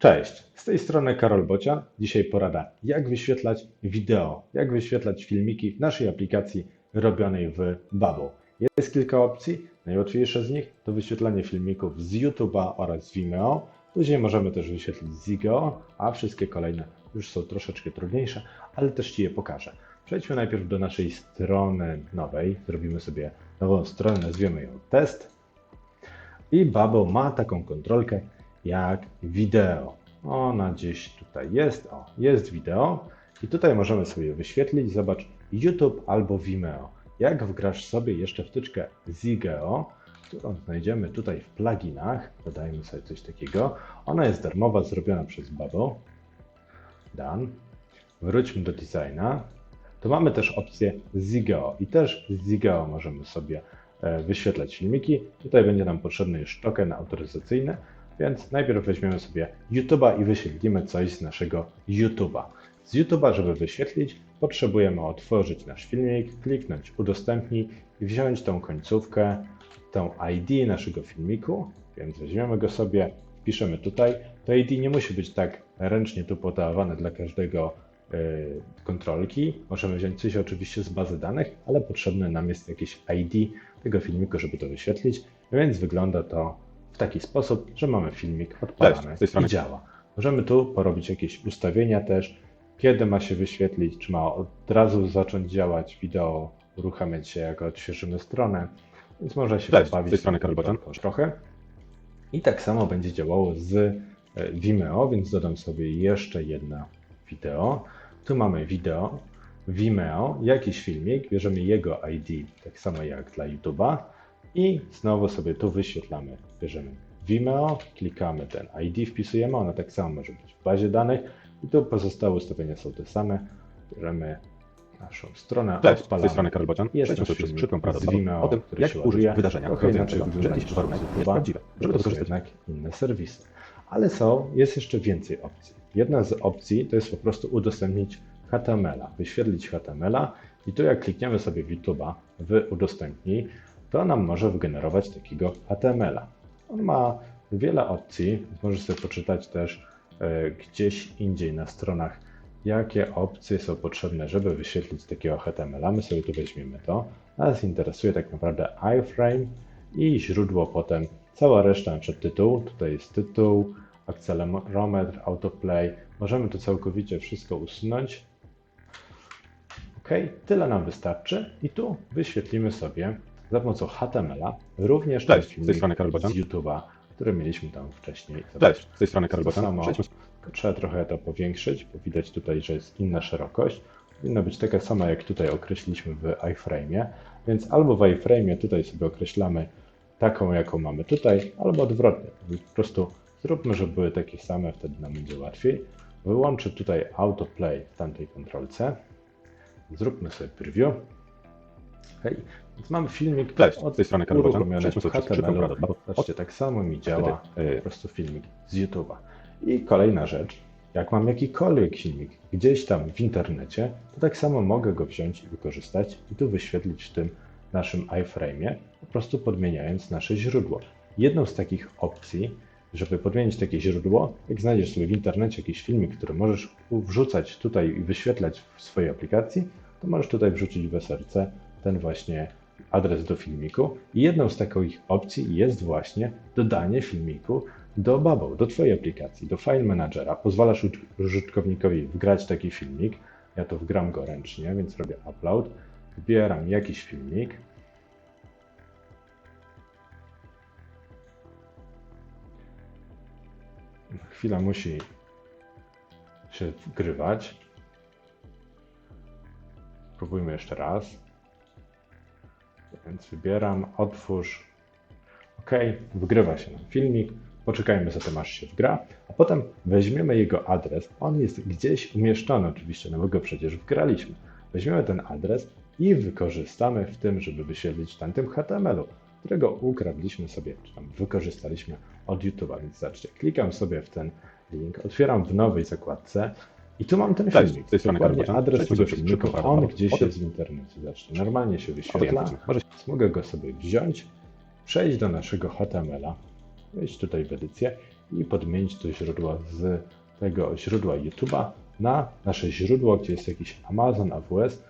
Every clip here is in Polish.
Cześć, z tej strony Karol Bocia. Dzisiaj porada, jak wyświetlać wideo, jak wyświetlać filmiki w naszej aplikacji robionej w Bubble. Jest kilka opcji. Najłatwiejsze z nich to wyświetlanie filmików z YouTube'a oraz z Vimeo. Później możemy też wyświetlić z Zigeo, a wszystkie kolejne już są troszeczkę trudniejsze, ale też Ci je pokażę. Przejdźmy najpierw do naszej strony nowej. Zrobimy sobie nową stronę, nazwiemy ją test. I Bubble ma taką kontrolkę jak wideo. Ona gdzieś tutaj jest. O, jest wideo. I tutaj możemy sobie wyświetlić, zobacz, YouTube albo Vimeo. Jak wgrasz sobie jeszcze wtyczkę Zigeo, którą znajdziemy tutaj w pluginach, dodajmy sobie coś takiego. Ona jest darmowa, zrobiona przez Bubble. Done. Wróćmy do designa. Tu mamy też opcję Zigeo i też z Zigeo możemy sobie e, wyświetlać filmiki. Tutaj będzie nam potrzebny już token autoryzacyjny, więc najpierw weźmiemy sobie YouTube'a i wyświetlimy coś z naszego YouTube'a. Z YouTube'a, żeby wyświetlić, potrzebujemy otworzyć nasz filmik, kliknąć udostępnij i wziąć tą końcówkę, tą ID naszego filmiku, więc weźmiemy go sobie, wpiszemy tutaj. To ID nie musi być tak ręcznie tu podawane dla każdego yy, kontrolki. Możemy wziąć coś oczywiście z bazy danych, ale potrzebne nam jest jakieś ID tego filmiku, żeby to wyświetlić, więc wygląda to w taki sposób, że mamy filmik odpalany z tej i działa. Możemy tu porobić jakieś ustawienia też, kiedy ma się wyświetlić, czy ma od razu zacząć działać wideo, uruchamiać się jak odświeżymy stronę, więc można się Cześć, pobawić z tej strony Karol trochę. I tak samo będzie działało z e, Vimeo, więc dodam sobie jeszcze jedno wideo. Tu mamy wideo, Vimeo, jakiś filmik, bierzemy jego ID, tak samo jak dla YouTube'a i znowu sobie tu wyświetlamy. Bierzemy Vimeo, klikamy ten ID, wpisujemy, ono tak samo może być w bazie danych i tu pozostałe ustawienia są te same. Bierzemy naszą stronę, Cześć, z odpalamy. tej strony Karol Boczan. Jest Przejdźmy przez szybką prawdę z Vimeo, o tym, który jak ładuje. wydarzenia, inaczej, że jakiś warunek jest prawdziwe, żeby to wykorzystać. jednak inne serwisy. Ale są, jest jeszcze więcej opcji. Jedna z opcji to jest po prostu udostępnić HTML-a, wyświetlić HTML-a i tu jak klikniemy sobie w YouTube'a w udostępnij, to nam może wygenerować takiego HTML-a. On ma wiele opcji, możesz sobie poczytać też e, gdzieś indziej na stronach, jakie opcje są potrzebne, żeby wyświetlić takiego HTML-a. My sobie tu weźmiemy to. Nas interesuje tak naprawdę iframe i źródło potem, cała reszta, przykład tytuł, tutaj jest tytuł, akcelerometr, autoplay. Możemy to całkowicie wszystko usunąć. OK, tyle nam wystarczy i tu wyświetlimy sobie za pomocą HTML-a również ten Cześć, z tej strony Karol z YouTube'a, który mieliśmy tam wcześniej. Cześć, z tej strony Karol samo. Trzeba trochę to powiększyć, bo widać tutaj, że jest inna szerokość. Powinna być taka sama, jak tutaj określiliśmy w iframe'ie, więc albo w iframe'ie tutaj sobie określamy taką, jaką mamy tutaj, albo odwrotnie. Po prostu zróbmy, żeby były takie same, wtedy nam będzie łatwiej. Wyłączę tutaj autoplay w tamtej kontrolce. Zróbmy sobie preview. Hej, więc mamy filmik Cześć, od tej strony Karol Boczan. Zobaczcie, tak samo mi działa e, po prostu filmik z YouTube'a. I kolejna rzecz, jak mam jakikolwiek filmik gdzieś tam w internecie, to tak samo mogę go wziąć i wykorzystać i tu wyświetlić w tym naszym iframe'ie, po prostu podmieniając nasze źródło. Jedną z takich opcji, żeby podmienić takie źródło, jak znajdziesz sobie w internecie jakiś filmik, który możesz wrzucać tutaj i wyświetlać w swojej aplikacji, to możesz tutaj wrzucić w SRC ten właśnie adres do filmiku. I jedną z takich opcji jest właśnie dodanie filmiku do Bubble, do Twojej aplikacji, do File Managera. Pozwalasz uż- użytkownikowi wgrać taki filmik. Ja to wgram go ręcznie, więc robię upload. Wybieram jakiś filmik. Chwila musi się wgrywać. Spróbujmy jeszcze raz. Więc wybieram, otwórz. OK, wgrywa się nam filmik. Poczekajmy zatem aż się wgra, a potem weźmiemy jego adres. On jest gdzieś umieszczony oczywiście, no bo go przecież wgraliśmy. Weźmiemy ten adres i wykorzystamy w tym, żeby wyświetlić ten tym HTML-u, którego ukradliśmy sobie, czy tam wykorzystaliśmy od YouTube'a. Więc zobaczcie, klikam sobie w ten link, otwieram w nowej zakładce i tu mam ten Cześć, filmik. z tej strony adres tego filmiku, on gdzieś jest w internecie. Zobaczcie, normalnie się wyświetla. Może mogę go sobie wziąć, przejść do naszego HTML-a, wejść tutaj w edycję i podmienić to źródło z tego źródła YouTube'a na nasze źródło, gdzie jest jakiś Amazon, AWS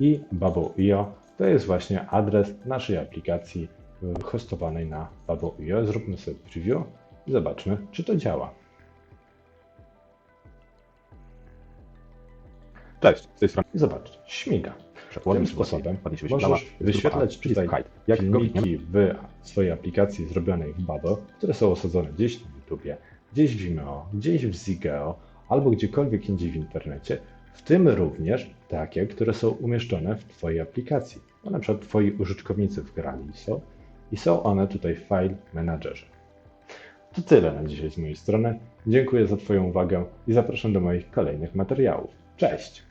i Bubble.io. To jest właśnie adres naszej aplikacji y, hostowanej na Bubble.io. Zróbmy sobie preview i zobaczmy, czy to działa. Cześć, z tej strony I zobaczcie, śmiga. Tym sposobem możesz wyświetlać przycisk tutaj hide. Jak filmiki w swojej aplikacji zrobionej w Bubble, które są osadzone gdzieś na YouTubie, gdzieś w Vimeo, gdzieś w Zigeo albo gdziekolwiek indziej w internecie, w tym również takie, które są umieszczone w Twojej aplikacji. No, na przykład Twoi użytkownicy wgrali są i są one tutaj w File Managerze. To tyle na dzisiaj z mojej strony. Dziękuję za Twoją uwagę i zapraszam do moich kolejnych materiałów. Cześć!